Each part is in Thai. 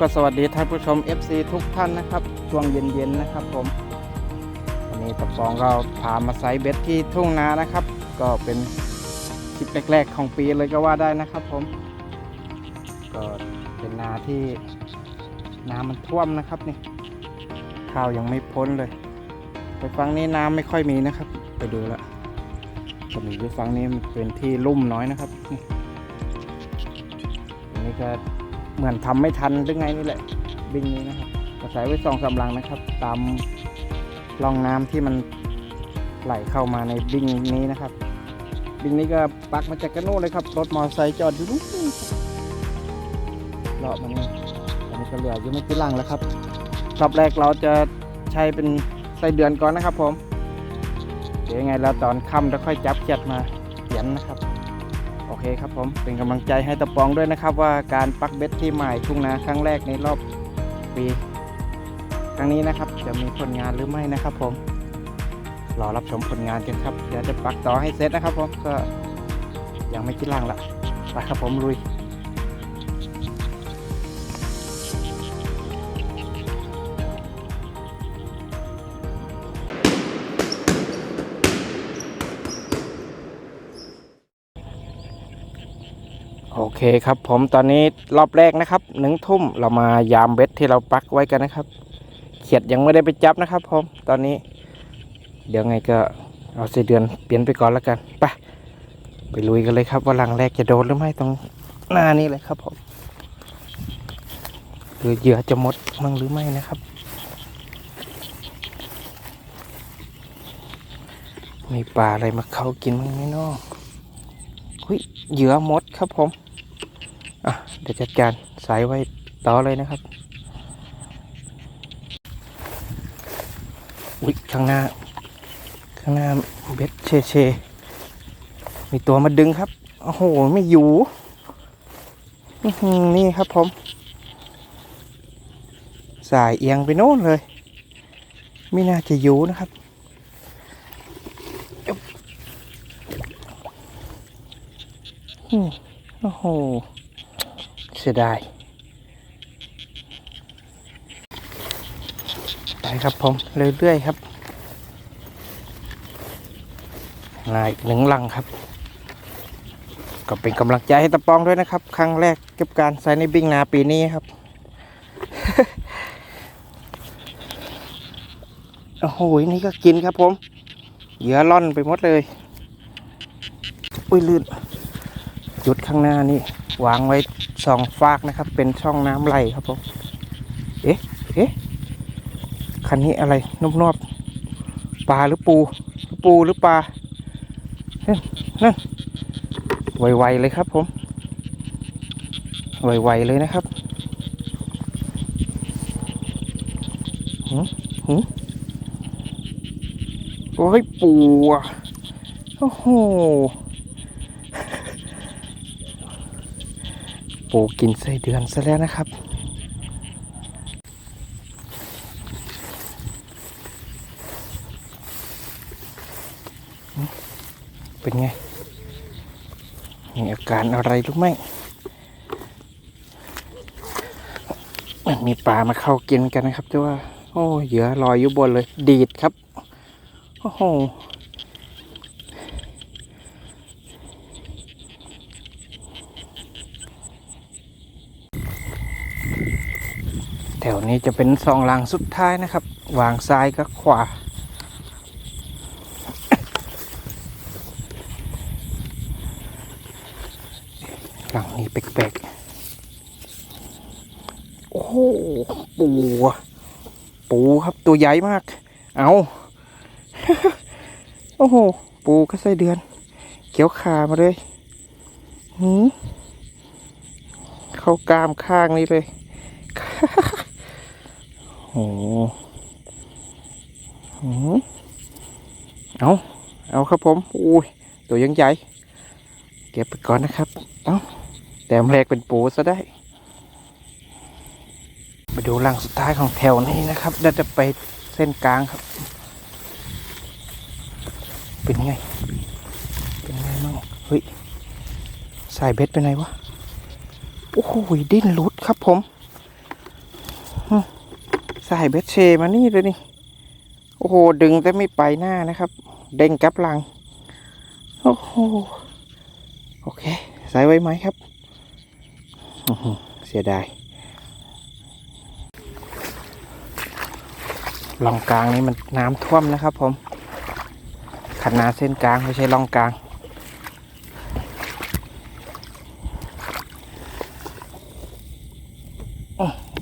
ก็สวัสดีท่านผู้ชม FC ทุกท่านนะครับ ช่วงเย็นๆนะครับผม วันนี้ตะปองก็พามาไซเบ็ดที่ทุ่งนานะครับ ก็เป็นคลิปแรกๆของปีเลยก็ว่าได้นะครับผม ก็เป็นนาที่น้ำมันท่วมนะครับนี่ข้าวยังไม่พ้นเลย ไปฝั่งนี้น้ำไม่ค่อยมีนะครับ ไปดูและจะมีอยู่ฟังนี้เป็นที่ลุ่มน้อยนะครับนี่ก็ เหมือนทำไม่ทันหรือไงนี่แหละ บิงนี้นะครับก็ใส่ไว้สองสาลังนะครับ ตามร่องน้ำที่มันไหลเข้ามาในบิงนี้นะครับ บิงนี้ก็ปักมาจากกระโน่เลยครับรถมอเตอร์ไซค์จอดอยู่นู่นเลาะมานี่อันนี้ก็เหลืออยู่ไม่กี่ลังแล้วครับรอบแรกเราจะใช้เป็นไส้เดือนก่อนนะครับผมเดี๋ยวยังไงแล้วตอนค่ำจะค่อยจับเจ็ดมาเขียนนะครับ เคครับผมเป็นกำลังใจให้ตะปองด้วยนะครับ ว่าการปักเบ็ดที่ใหม่ทุ่งนาครั้งแรกในรอบปีครั้งนี้นะครับจะมีผลงานหรือไม่นะครับผมรอรับชมผลงานกันครับเดี๋ยวจะปักต่อให้เสร็จนะครับผมก็ยังไม่คิดล่างละไปครับผมลุย คครับผมตอนนี้รอบแรกนะครับหนึ่งทุ่มเรามายามเบ็ดที่เราปักไว้กันนะครับ เขียดยังไม่ได้ไปจับนะครับผมตอนนี้ เดี๋ยวไงก็เอาสีเดือนเปลี่ยนไปก่อนแล้วกันไปไปลุยกันเลยครับ ว่าหลังแรกจะโดนหรือไม่ตรงหน้านี้เลยครับผมหรือเหยื่อจะหมดมั่งหรือไม่นะครับมีปลาอะไรมาเข้ากินมั้งไหมเนาะหุยเหยื่อหมดครับผม อะเดี๋ยวจัดการสายไว้ต่อเลยนะครับอุ๊ยข้างหน้า ข้างหน้าเบ็ดเชเช มีตัวมาดึงครับ โอ้โห ไม่อยู่ นี่ครับผม สายเอียงไปโน่นเลย ไม่น่าจะอยู่นะครับอึ๊บอืมโอ้โห สียดายไปครับผมเรื่อยๆครับลายหนึ่งลังครับ ก็เป็นกำลังใจให้ตะปองด้วยนะครับ ครั้งแรกกับการใส่ในบิ้งนาปีนี้ครับ โอ้โหนี่ก็กินครับผมเหยื่อล่อนไปหมดเลย อุ้ยลื่นจุดข้างหน้านี่ วางไว้ สองฟากนะครับ เป็นช่องน้ำไหลครับผมเอ๊ะเอ๊ะคันนี้อะไรนบนบๆปลาหรือปูปูหรือปลานั่นนั่นไวๆเลยครับผมไวๆเลยนะครับหืมหืมโอ้ยปูอะโอ้โห ปูกินไส้เดือนซะแล้วนะครับ เป็นไง มีอาการอะไรรือไม่มันมีปลามาเข้ากินกันนะครับแต่ว่า โอ้เหยื่อลอยอยู่บนเลย ดีดครับ โอ้โห แถว นี้จะเป็นสองหลังสุดท้ายนะครับ วางซ้ายกับขวา หลังนี้แปลกๆ โอ้โหปูอะปูครับตัวใหญ่มาก เอาโอ้โห ปูก็ไส้เดือน เขียวขามาเลยหืมเข้ากามข้างนี้เลย โอ้โหเอาเอาครับผมอุ้ยตัวยังใหญ่เก็บไปก่อนนะครับ เอาแต่มแรกเป็นปูซะได้ มาดูหลังสุดท้ายของแถวนี้นะครับเราจะไปเส้นกลางครับ เป็นไง เป็นไงมั่งเฮ้ยสายเบ็ดไปไหนวะ โอ้โหดิ้นหลุดครับผม สายเบสเชมานี่เลยนี่ โอ้โห ดึงแต่ไม่ไปหน้านะครับ เด้งกลับหลัง โอ้โห โอเคใส่ไว้ไหมครับ เสียดายลองกลางนี่มันน้ำท่วมนะครับผมขนาดเส้นกลางไม่ใช่ลองกลาง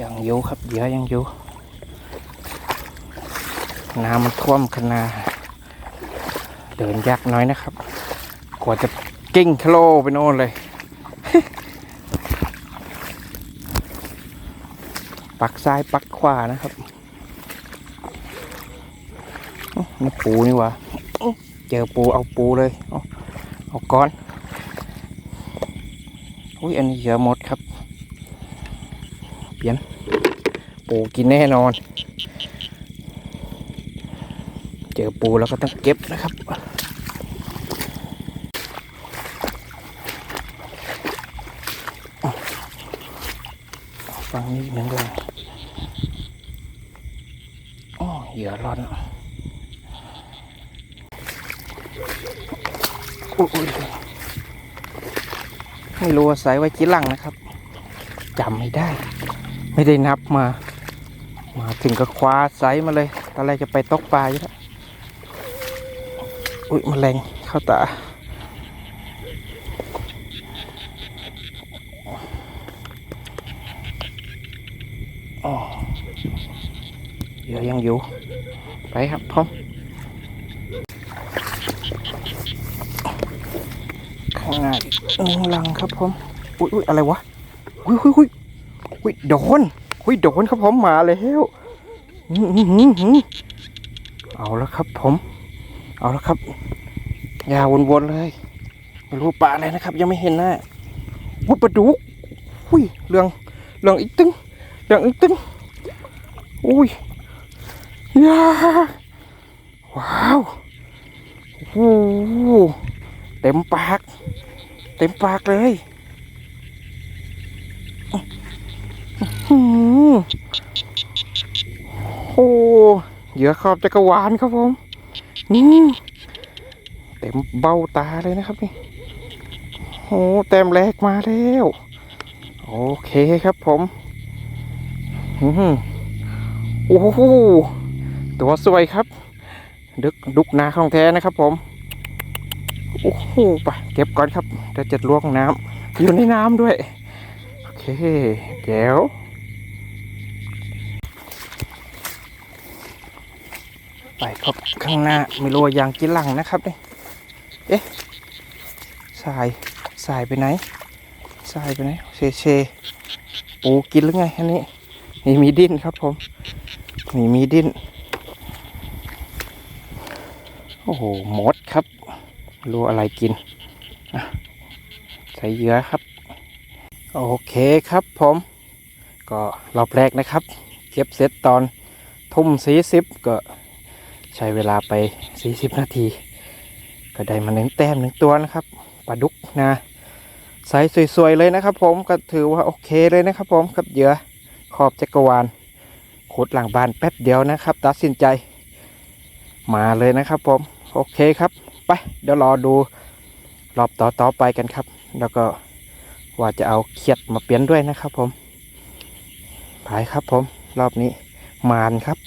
ยังอยู่ครับเยอะยังอยู่ น้ำมันท่วมขนาเดินยากน้อยนะครับ กว่าจะกิ้งทะโลไปโน่นเลยปักซ้ายปักขวานะครับนี่ปูนี่วะเจอปูเอาปูเลย เอาก้อน อุ้ยอันนี้เยอะหมดครับ เปลี่ยน ปูกินแน่นอน จอปูแล้วก็ต้องเก็บนะครับฟังนิดนึงเลยอ๋อเหยื่อร้อนอุ๊ยอุ๊ยไม่รู้ว่าใส่ไว้กี่ลังนะครับจำไม่ได้ ไม่ได้นับมา มาถึงก็คว้าไซส์มาเลย ตอนแรกจะไปตกปลาอยู่แล้ว อุ้ยมแมลงเข้าตา อ๋อเดี๋ยวยังอยู่ ไปครับพร้อมข้างหน้าอีกหนึ่งลังครับผมอุ้ยอุ้ยอะไรวะอุ้ยอุ้ยอุ้ยอุ้ยโดนอุ้ยโดนครับผมมาแล้วอื้อหือหือหือเอาแล้วครับผม เอาแล้วครับ อย่าวนๆเลย ไม่รู้ปลาอะไรนะครับ ยังไม่เห็นหน้าวุ้ยปลาดุกอุ้ยเรื่องเรื่องอีกตึ้งเรื่องอีกตึ้งอุ้ยยาว้าวโอ้โหเต็มปาก เต็มปากเลยอื้อหือโอ้เหยื่อขอบจักรวาลครับผม นี่เต็มเบ้าตาเลยนะครับนี่โอ้เต็มแรกมาแล้ว โอเคครับผมอือโอ้โหตัวสวยครับ ดึกดุกนาของแท้นะครับผม โอ้โหไปเก็บก่อนครับเดี๋ยวจะลวกน้ำอยู่ในน้ำด้วย โอเคแจ๋ยว ไปครับข้างหน้าไม่รู้ว่ายางกินหลังนะครับนี่เอ๊ะสายสายไปไหนสายไปไหนเชเชปูกินหรือไงอันนี้นี่มีดิ้นครับผมนี่มีดิ้นโอ้โหหมดครับรู้อะไรกินใส่เหยื่อครับ โอเคครับผม ก็รอบแรกนะครับ เก็บเสร็จตอนทุ่มสี่สิบก็ ใช้เวลาไปสี่สิบนาที ก็ได้มาหนึ่งแต้มหนึ่งตัวนะครับปลาดุกนะใส่สวยๆเลยนะครับ ผมก็ถือว่าโอเคเลยนะครับ ผมกับเหยื่อขอบจักรวาลขุดหลังบ้านแป๊บเดียวนะครับ ตัดสินใจ มาเลยนะครับ ผมโอเคครับไปเดี๋ยวรอดูรอบต่อต่อๆไปกันครับ แล้วก็ว่าจะเอาเขียดมาเปลี่ยนด้วยนะครับ ผมไปครับผมรอบนี้มานครับ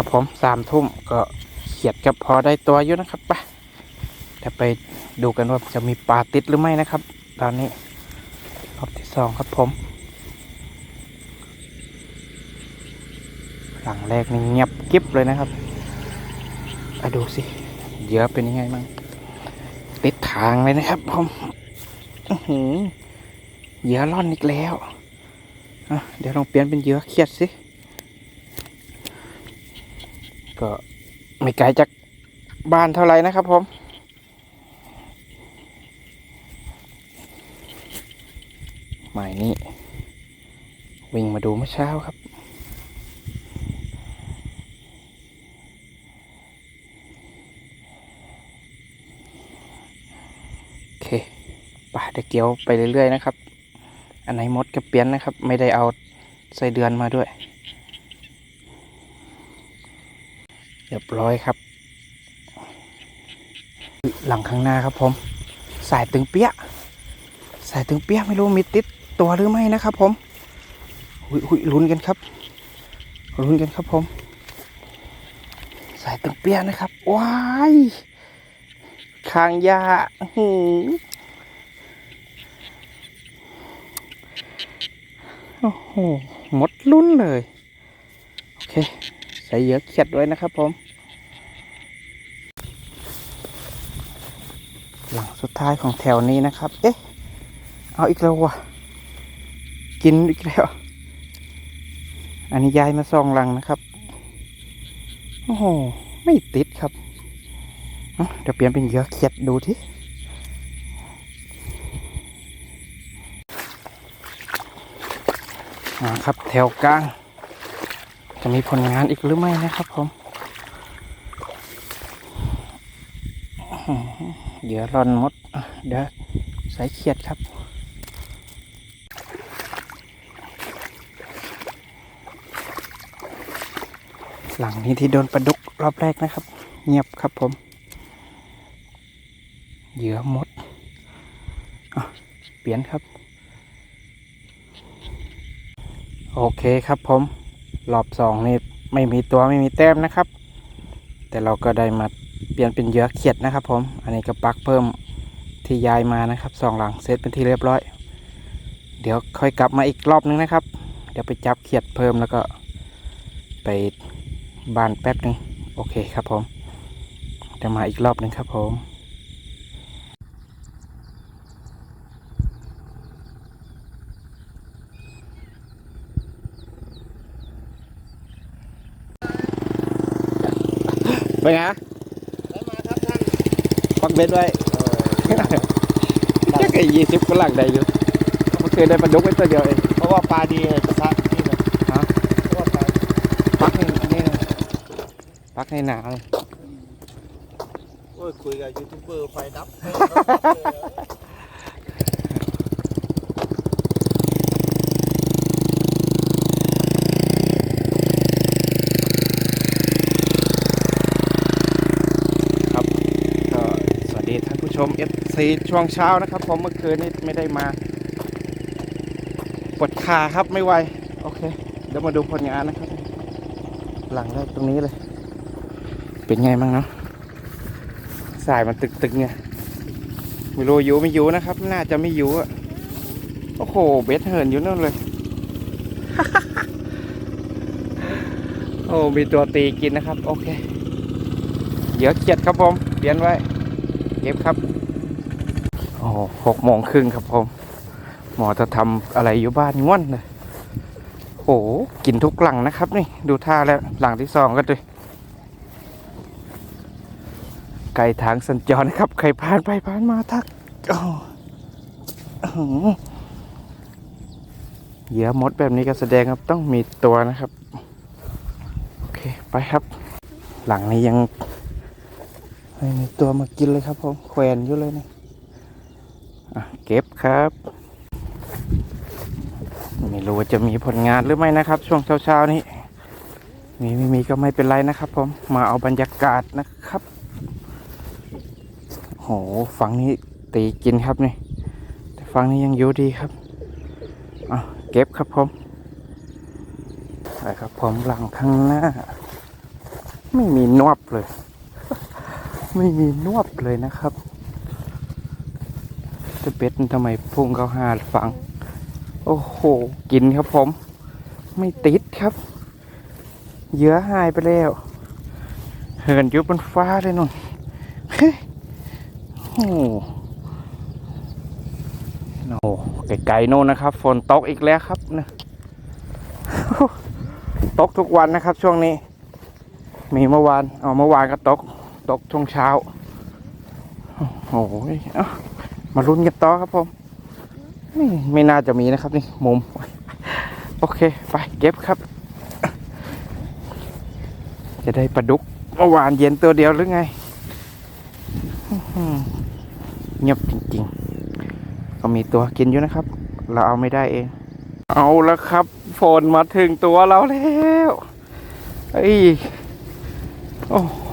ครับผมสามทุ่มก็เขียดกับพอได้ตัวอยู่นะครับปเดี๋ยวไปดูกันว่าจะมีปลาติดหรือไม่นะครับ ตอนนี้รอบที่สองครับผม หลังแรกนี่เงียบกิ๊บเลยนะครับไปดูสิเยื่อเป็นยังไงบ้างติดทางเลยนะครับผมอือหือเยื่อร่อนอีกแล้ว เดี๋ยวลองเปลี่ยนเป็นเยื่อเขียดสิ ก็ไม่ไกลจากบ้านเท่าไหร่นะครับผมใหม่นี้ วิ่งมาดูเมื่อเช้าครับ โอเคป่าเดี๋ยวเกี้ยวไปเรื่อยๆนะครับ อันไหนหมดก็เปลี่ยนนะครับ ไม่ได้เอาใส่เดือนมาด้วย เรียบร้อยครับ หลังข้างหน้าครับผม สายตึงเปี้ย สายตึงเปี้ยไม่รู้มีติดตัวหรือไม่นะครับผมหุยหุยลุ้นกันครับลุ้นกันครับผม สายตึงเปี้ยนะครับว้ายคางยาหือโอ้โหหมดลุ้นเลย โอเค ใส่เยอะเขียดด้วยนะครับผมหลังสุดท้ายของแถวนี้นะครับ เอ๊ะ เอาอีกแล้ววะกินอีกแล้ว อันนี้ย้ายมาซองหลังนะครับ โอ้โห ไม่ติดครับ เดี๋ยวเปลี่ยนเป็นเหยื่อเขียดดูทีครับแถวกลาง จะมีผลงานอีกหรือไม่นะครับผมเหยื่อร่อนมดเดี๋ยวใส่เขียดครับหลังนี้ที่โดนปลาดุกรอบแรกนะครับ เงียบครับผม เหยื่อมดอเปลี่ยนครับ โอเคครับผม รอบสองนี่ไม่มีตัวไม่มีแต้มนะครับ แต่เราก็ได้มาเปลี่ยนเป็นเหยื่อเขียดนะครับ ผม อันนี้ก็ปักเพิ่มที่ย้ายมานะครับสองหลังเซตเป็นที่เรียบร้อย เดี๋ยวค่อยกลับมาอีกรอบนึงนะครับ เดี๋ยวไปจับเขียดเพิ่มแล้วก็ไปบานแป๊บนึงโอเคครับผมเดี๋ยวมาอีกรอบนึงครับผม เป็นไงได้มาครับท่านปักเบ็ดไว้จักไอ้ยี่สิบก็หลังได้อยู่เมื่อคืนได้ปลาดุกไว้ตัวเดียวเองเพราะว่าปลาดีเลยกระทะนี่นะฮะเพราะว่าปลาปักให้นี่นะปักให้หนาเลยโอ้ยคุยกับยูทูบเบอร์ไฟดับครับก็สวัสดีท่านผู้ ชม FC ช่วงเช้านะครับผมเมื่อคืนนี้ไม่ได้มาปวดขาครับไม่ไหวโอเค เดี๋ยวมาดูผลงานนะครับ หลังแรกตรงนี้เลย เป็นไงบ้างเนาะสายมันตึกๆไงไม่รู้อยู่ไม่อยู่นะครับ น่าจะไม่อยู่อะโอ้โห เบ็ดเหินอยู่นั่นเลย โอ้มีตัวตีกินนะครับ โอเค เดี๋ยวเขียดครับผมเปลี่ยนไว้ เก็บครับโอ้หกโมงครึ่งครับผมหมอจะทำอะไรอยู่บ้านง่วนเลยโอ้กินทุกหลังนะครับนี่ดูท่าแล้วหลังที่สองก็เลยไก่ทางสัญจรนะครับใครผ่านไปผ่านมาทักเหยื่อมดแบบนี้ก็แสดงครับต้องมีตัวนะครับ โอเค ไปครับ หลังนี้ยัง ไม่มีตัวมากินเลยครับผมแขวนอยู่เลยนี่อะเก็บครับ ไม่รู้ว่าจะมีผลงานหรือไม่นะครับ ช่วงเช้าๆนี้มีไม่มีก็ไม่เป็นไรนะครับผมมาเอาบรรยากาศนะครับโหฝั่งนี้ตีกินครับนี่แต่ฝั่งนี้ยังอยู่ดีครับอะเก็บครับผมไปครับผมหลังข้างหน้า ไม่มีนวบเลย ไม่มีนวบเลยนะครับจะเป็ดทำไมพุ่งเข้าหาฟัง โอ้โห กินครับผม ไม่ติดครับเหยื่อหายไปแล้ว เหินยู่บนฟ้าเลยนุ่นโอ้โหไกลๆโน่นนะครับ ฝนตกอีกแล้วครับนะตกทุกวันนะครับช่วงนี้ มีเมื่อวาน เอาเมื่อวานก็ตก ตกช่วงเช้า โอ้โหมาลุ้นกันต่อครับผมไม่ไม่น่าจะมีนะครับนี่มุม โอเค ไปเก็บครับ จะได้ปลาดุกเมื่อวานเย็นตัวเดียวหรือไง เงียบจริงๆ ก็มีตัวกินอยู่นะครับ เราเอาไม่ได้เอง เอาแล้วครับฝนมาถึงตัวเราแล้ว เอ้ย โอ้โห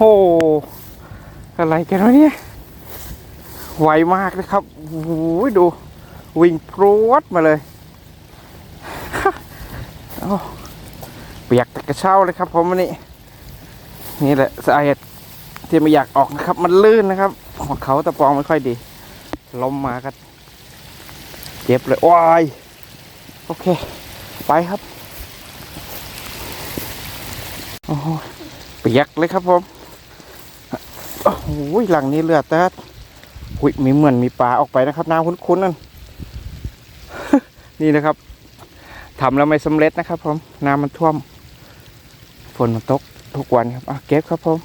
อะไรกันวะเนี่ยไวมากนะครับโอ้โหดู วิ่งพรวดมาเลยโอ้เปียกแต่กระเช้าเลยครับผมวันนี้ นี่แหละสาเหตุที่ไม่อยากออกนะครับ มันลื่นนะครับหัวเขาตะปองไม่ค่อยดี ล้มมาก็เจ็บเลยว้ายโอเค ไปครับ โอ้เปียกเลยครับผม อ้โหหลังนี้เลือดแต่หุยมีเหมือนมีปลาออกไปนะครับ น้ำคุ้นๆนั่น นี่นะครับทำแล้วไม่สำเร็จนะครับผมน้ำมันท่วม ฝนมันตกทุกวันครับอะเก็บครับผม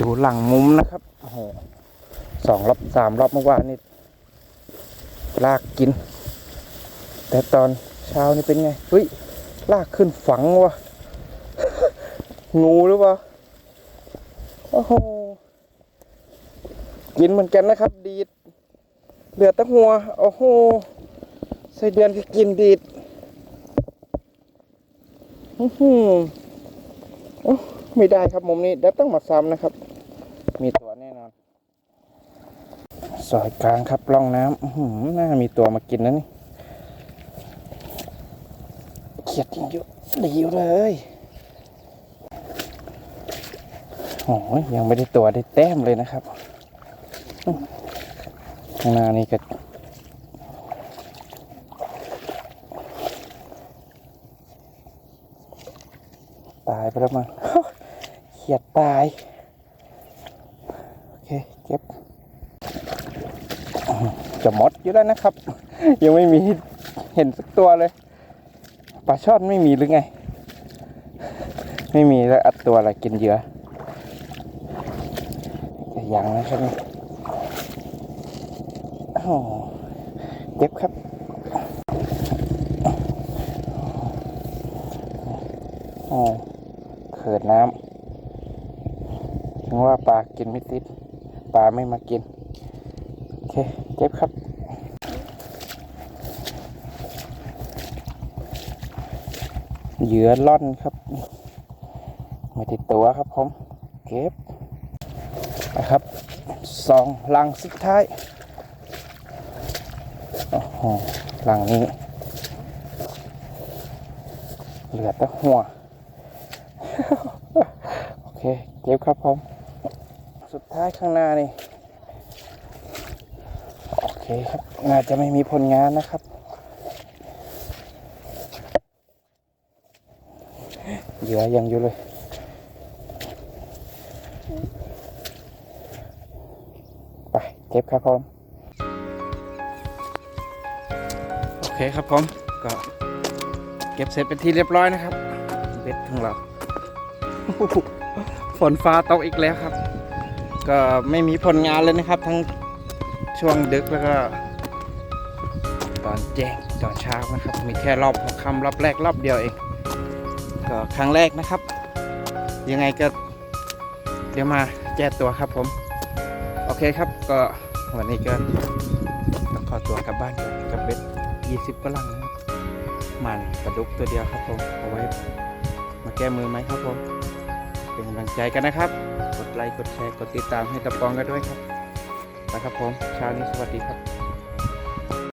ดูหลังมุมนะครับโอ้โหสองรอบสามรอบเมื่อวานนี่ลากกิน แต่ตอนเช้านี่เป็นไงเฮ้ยลากขึ้นฝังวะงูหรือเปล่า โอ้โห กินเหมือนกันนะครับ ดีด เหลือตั้งหัว โอ้โหไส้เดือนก็กินดีดอื้อหือโอ้ไม่ได้ครับมุมนี้เดี๋ยวต้องมาซ้ำนะครับ มีตัวแน่นอนซอยกลางครับร่องน้ำหือน่ามีตัวมากินนะนี่เขียดยังเยอะดีอยู่เลย โอ้ยยังไม่ได้ตัวได้แต้มเลยนะครับข้างหน้านี่ก็ตายไปแล้วมั้งเขียดตาย โอเค เก็บ จะมดอยู่แล้วนะครับ ยังไม่มีเห็นสักตัวเลย ปลาช่อนไม่มีหรือไง ไม่มีแล้วอัดตัวอะไรกินเหยื่อจะยังนะครับนี่โอ้เจ็บครับโอ้เขินน้ำถึงว่าปลากินไม่ติด ปลาไม่มากิน โอเคเก็บครับเหยื่อล่อนครับไม่ติดตัวครับผม เก็บ นะครับสองลังสุดท้ายโอ้โหลังนี้เหลือแต่หัว โอเค เก็บครับผมสุดท้ายข้างหน้านี่ โอเคครับ น่าจะไม่มีผลงานนะครับ เหยื่อยังอยู่เลย ไป เก็บครับผมโอเคครับผมก็เก็บเสร็จเป็นที่เรียบร้อยนะครับเบ็ดของเราฝนฟ้าตกอีกแล้วครับ ก็ไม่มีผลงานเลยนะครับ ทั้งช่วงดึกแล้วก็ตอนแจ้งตอนเช้านะครับ มีแค่รอบหัวค่ำรอบแรกรอบเดียวเองก็ครั้งแรกนะครับ ยังไงก็เดี๋ยวมาแก้ตัวครับผม เคครับก็วันนี้ก็ต้องขอตัวกลับบ้านกับเบ็ด20กว่าลังนะครับมันประดุกตัวเดียวครับผมเอาไว้มาแก้มือไหมครับผมเป็นกำลังใจกันนะครับ กดไลค์กดแชร์กดติดตามให้ตะปองกันด้วยครับนะครับผมเช้านี้สวัสดีครับ